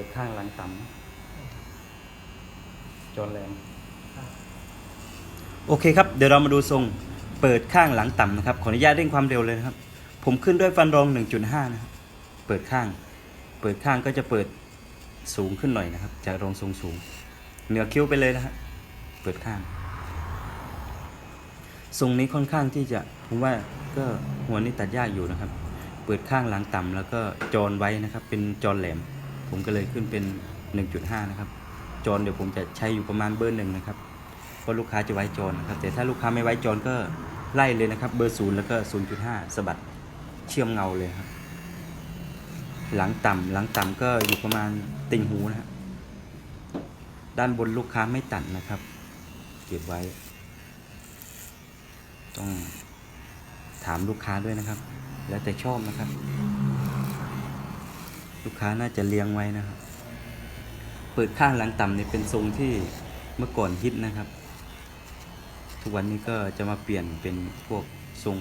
ปิดข้างหลังต่ำจนแรงโอเคครับ เดี๋ยวเรามาดูทรงเปิดข้างหลังต่ำนะครับ ขออนุญาตเร่งความเร็วเลยนะครับ ผมขึ้นด้วยฟันรอง 1.5 นะครับ เปิดข้าง เปิดข้างก็จะเปิดสูงขึ้นหน่อยนะครับ จากรองทรงสูง เหนือคิ้วไปเลยนะฮะเปิดข้าง ทรงนี้ค่อนข้างที่จะผมว่าก็หัวนี่ตัดยากอยู่นะครับ เปิดข้างหลังต่ำแล้วก็จอนไว้นะครับ เป็นจอนแหลม ผมก็เลยขึ้นเป็น 1.5 นะครับ จอนเดี๋ยวผมจะใช้อยู่ประมาณเบอร์หนึ่งนะครับ เพราะลูกค้าจะไว้จอนนะครับ แต่ถ้าลูกค้าไม่ไว้จอนก็ไล่เลยนะครับ เบอร์ศูนย์แล้วก็ 0.5สะบัดเชื่อมเงาเลยครับ หลังต่ำหลังต่ำก็อยู่ประมาณติ่งหูนะครด้านบนลูกค้าไม่ตัดนะครับ เก็บไว้ ต้องถามลูกค้าด้วยนะครับ แล้วแต่ชอบนะครับ ลูกค้าน่าจะเลี้ยงไว้นะครับ เปิดข้างหลังต่ำเนี่ยเป็นทรงที่เมื่อก่อนฮิตนะครับ ทุกวันนี้ก็จะมาเปลี่ยนเป็นพวกทรง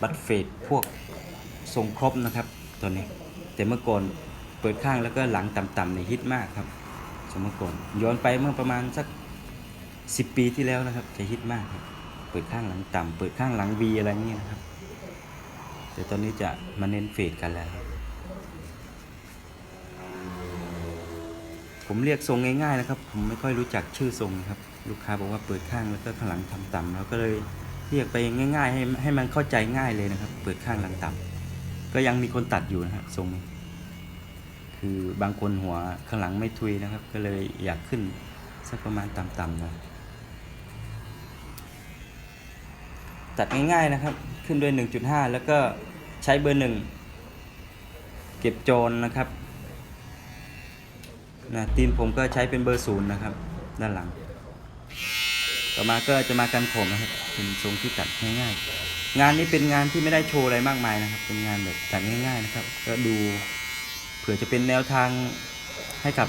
บัตเฟดพวกทรงครบนะครับตัวนี้ แต่เมื่อก่อนเปิดข้างแล้วก็หลังต่ำๆเนี่ยฮิตมากครับสมัยก่อนย้อนไปเมื่อประมาณสักสิบปีที่แล้วนะครับจะฮิตมากครับเปิดข้างหลังต่ำเปิดข้างหลังวีอะไรเงี้ยนะครับ แต่ตอนนี้จะมาเน้นเฟดกันแล้ว ผมเรียกทรงง่ายๆนะครับ ผมไม่ค่อยรู้จักชื่อทรงครับ ลูกค้าบอกว่าเปิดข้างแล้วก็ข้างหลังทำต่ำเราก็เลยเรียกไปง่าย ๆ ให้ให้มันเข้าใจง่ายเลยนะครับ เปิดข้างหลังต่ำก็ยังมีคนตัดอยู่นะครับทรง คือบางคนหัวข้างหลังไม่ทุยนะครับ ก็เลยอยากขึ้นสักประมาณต่ำๆน่อยตัดง่ายๆนะครับ ขึ้นด้วย 1.5 แล้วก็ใช้เบอร์หนึ่งเก็บโจรนะครับ นะตีนผมก็ใช้เป็นเบอร์ศูนย์นะครับ ด้านหลัง ต่อมาก็จะมากันผมนะครับเป็นทรงที่ตัดง่ายๆ งานนี้เป็นงานที่ไม่ได้โชว์อะไรมากมายนะครับ เป็นงานแบบตัดง่าย ๆนะครับ ก็ดูเผื่อจะเป็นแนวทางให้กับ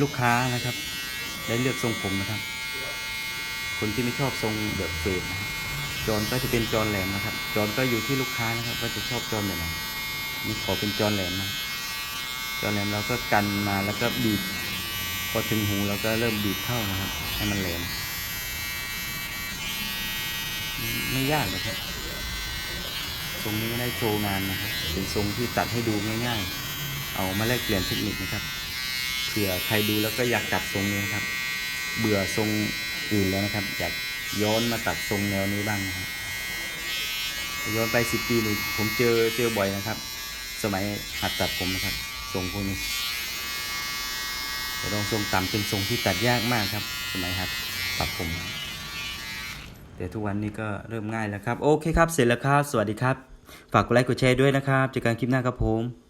ลูกค้านะครับ ได้เลือกทรงผมนะครับ คนที่ไม่ชอบทรงแบบเฟดนะครับจอนก็จะเป็นจอนแหลมนะครับ จอนก็อยู่ที่ลูกค้านะครับว่าจะชอบจอนแบบไหนนี่ขอเป็นจอนแหลมนะ จอนแหลมเราก็กันมาแล้วก็บีบพอถึงหูเราก็เริ่มบีบเข้านะครับ ให้มันแหลม ไม่ยากนะครับทรงนี้ไม่ได้โชว์งานนะครับ เป็นทรงที่ตัดให้ดูง่ายๆ เอามาแลกเปลี่ยนเทคนิคนะครับเผื่อใครดูแล้วก็อยากตัดทรงนี้นครับ เบื่อทรงอื่นแล้วนะครับ อยากย้อนมาตัดทรงแนวนี้บ้างนะครับย้อนไปสิบปีนี่ผมเจอเจอบ่อยนะครับ สมัยหัดตัดผมนะครับ ทรงพวกนี้แต่ลองทรงต่ำเป็นทรงที่ตัดยากมากครับ สมัยหัดตัดผม แต่ทุกวันนี้ก็เริ่มง่ายแล้วครับ โอเคครับ เสร็จแล้วครับ สวัสดีครับ ฝากกดไลค์กดแชร์ด้วยนะครับเจอกันคลิปหน้าครับผม